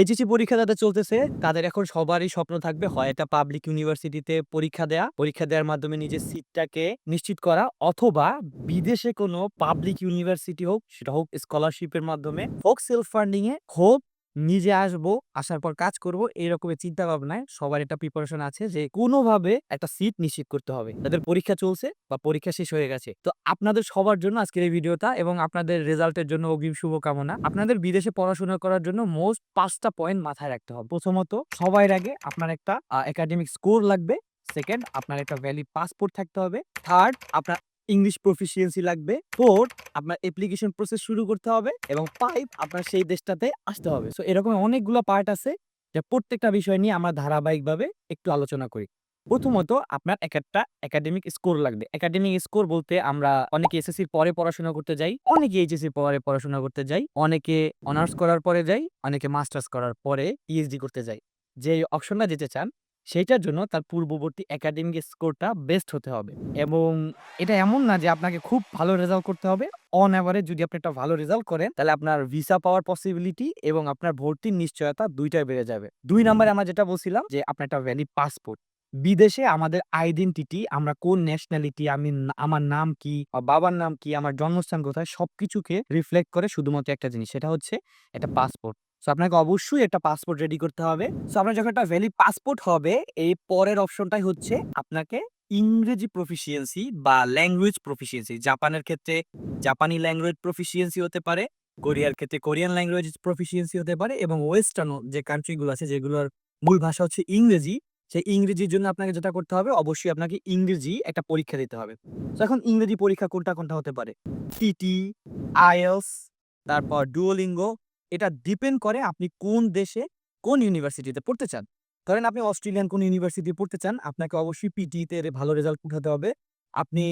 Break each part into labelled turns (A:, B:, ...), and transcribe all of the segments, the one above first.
A: HSC পরীক্ষা যাদের চলতেছে, তাদের এখন সবারই স্বপ্ন থাকবে, হয় এটা পাবলিক ইউনিভার্সিটিতে পরীক্ষা দেয়া, পরীক্ষা দেওয়ার মাধ্যমে নিজের সিটটাকে নিশ্চিত করা, অথবা বিদেশে কোনো পাবলিক ইউনিভার্সিটি হোক, সেটা হোক স্কলারশিপের মাধ্যমে হোক সেলফ ফান্ডিং এ হোক নিজে আসব, আসার পর কাজ করব এরকমের চিন্তা ভাবনায় সবার একটা প্রিপারেশন আছে যে কোনোভাবে একটা সিট নিশ্চিত করতে হবে। তাদের পরীক্ষা চলছে বা পরীক্ষা শেষ হয়ে গেছে। তো আপনাদের সবার জন্য আজকের এই ভিডিওটা এবং আপনাদের রেজাল্টের জন্য অগ্রিম শুভকামনা। আপনাদের বিদেশে পড়াশোনা করার জন্য মোস্ট পাঁচটা পয়েন্ট মাথায় রাখতে হবে। প্রথমত সবার আগে আপনার একটা একাডেমিক স্কোর লাগবে। সেকেন্ড আপনার একটা ভ্যালিড পাসপোর্ট থাকতে হবে। থার্ড আপনার ইংলিশ প্রফিসিয়েন্সি লাগবে। ফোর্থ আপনার অ্যাপ্লিকেশন প্রসেস শুরু করতে হবে এবং ফাইভ আপনার সেই দেশটাতে আসতে হবে। সো এরকম অনেকগুলো পার্ট আছে যে প্রত্যেকটা বিষয় নিয়ে আমরা ধারাবাহিকভাবে একটু আলোচনা করি। প্রথমত আপনার এক একটা একাডেমিক স্কোর লাগবে। একাডেমিক স্কোর বলতে আমরা অনেকে এসএসসির পরে পড়াশোনা করতে যাই, অনেকে এইচএসসির পরে পড়াশোনা করতে যাই, অনেকে অনার্স করার পরে যাই, অনেকে মাস্টার্স করার পরে পিএইচডি করতে যাই। যে অপশনটা যেতে চান সেইটার জন্য তার পূর্ববর্তী একাডেমিক স্কোরটা বেস্ট হতে হবে। এবং এটা এমন না যে আপনাকে খুব ভালো রেজাল্ট করতে হবে। অন অ্যাভারেজ যদি আপনি একটা ভালো রেজাল্ট করেন তাহলে আপনার ভিসা পাওয়ার পসিবিলিটি এবং আপনার ভর্তির নিশ্চয়তা দুইটাই বেড়ে যাবে। দুই নম্বরে আমরা যেটা বলছিলাম যে আপনার একটা ভ্যালিড পাসপোর্ট বিদেশে আমাদের আইডেন্টিটি আমরা কোন ন্যাশনালিটি আমি আমার নাম কি বাবার নাম কি আমার জন্মস্থান কোথায় সবকিছুকে রিফ্লেক্ট করে শুধুমাত্র একটা জিনিস সেটা হচ্ছে একটা পাসপোর্ট সো আপনাকে অবশ্যই একটা পাসপোর্ট রেডি করতে হবে। সো আপনার যখন একটা ভ্যালিড পাসপোর্ট হবে, এই পরের অপশনটাই হচ্ছে আপনাকে ইংরেজি প্রফিসিয়েন্সি বা ল্যাঙ্গুয়েজ প্রফিসিয়েন্সি জাপানের ক্ষেত্রে জাপানি ল্যাঙ্গুয়েজ প্রফিসিয়েন্সি হতে পারে, কোরিয়ার ক্ষেত্রে কোরিয়ান ল্যাঙ্গুয়েজ প্রফিসিয়েন্সি হতে পারে এবং ওয়েস্টার্ন যে কান্ট্রিগুলো আছে, যেগুলোর মূল ভাষা হচ্ছে ইংরেজি, সেই ইংরেজির জন্য আপনাকে যেটা করতে হবে, অবশ্যই আপনাকে ইংরেজি একটা পরীক্ষা দিতে হবে। তো এখন ইংরেজি পরীক্ষা কোনটা কোনটা হতে পারে? টিটি আইএলস তারপর ডুওলিঙ্গো এটা ডিপেন্ড করে আপনি কোন দেশে কোন ইউনিভার্সিটিতে পড়তে চান। ধরেন আপনি অস্ট্রেলিয়ান কোন ইউনিভার্সিটি পড়তে চান, আপনাকে অবশ্যই পিটিতে ভালো রেজাল্ট উঠাতে হবে। আপনি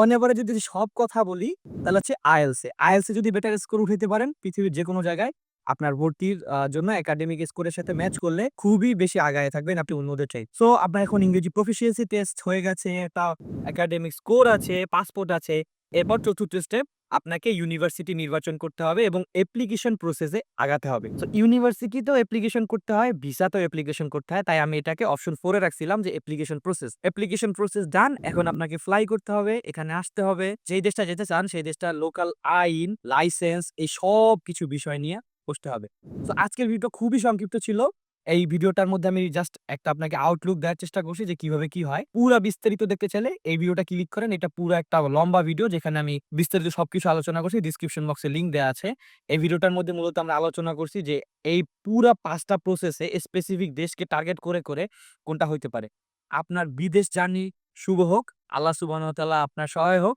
A: অন যদি সব কথা বলি, তাহলে হচ্ছে আইএলসে আইএলসে যদি বেটার স্কোর উঠাতে পারেন, পৃথিবীর যে কোনো জায়গায়, আপনার ভর্তির জন্য একাডেমিক স্কোরের সাথে ম্যাচ করলে খুবই বেশি আগায় থাকবেন আপনি অন্যদের চাই। সো আপনার এখন ইংরেজি প্রফিসিয়েন্সি টেস্ট হয়ে গেছে, একটা একাডেমিক স্কোর আছে পাসপোর্ট আছে। এরপর চতুর্থ স্টেপ আপনাকে ইউনিভার্সিটি নির্বাচন করতে হবে এবং অ্যাপ্লিকেশন প্রসেসে আগাতে হবে। তো ইউনিভার্সিটিতেও অ্যাপ্লিকেশন করতে হয় ভিসাতেও অ্যাপ্লিকেশন করতে হয়, তাই আমি এটাকে অপশন ফোরে রাখছিলাম যে application process application process done এখন আপনাকে ফ্লাই করতে হবে, এখানে আসতে হবে। যেই দেশটা যেতে চান, সেই দেশটা লোকাল আইন লাইসেন্স এই সব কিছু বিষয় নিয়ে বসতে হবে। তো আজকের ভিডিও খুবই সংক্ষিপ্ত ছিল। এই ভিডিওটার মধ্যে আমি জাস্ট একটা আপনাকে আউটলুক দেওয়ার চেষ্টা করছি যে কীভাবে কি হয়। পুরো বিস্তারিত দেখতে চাইলে এই ভিডিওটা ক্লিক করেন। এটা পুরো একটা লম্বা ভিডিও যেখানে আমি বিস্তারিত সবকিছু আলোচনা করছি। ডিসক্রিপশন বক্সে লিঙ্ক দেওয়া আছে। এই ভিডিওটার মধ্যে মূলত আমরা আলোচনা করছি যে এই পুরা পাঁচটা প্রসেসে স্পেসিফিক দেশকে টার্গেট করে করে কোনটা হইতে পারে। আপনার বিদেশ জার্নি শুভ হোক, আল্লাহ সুবাহ আপনার সহায় হোক।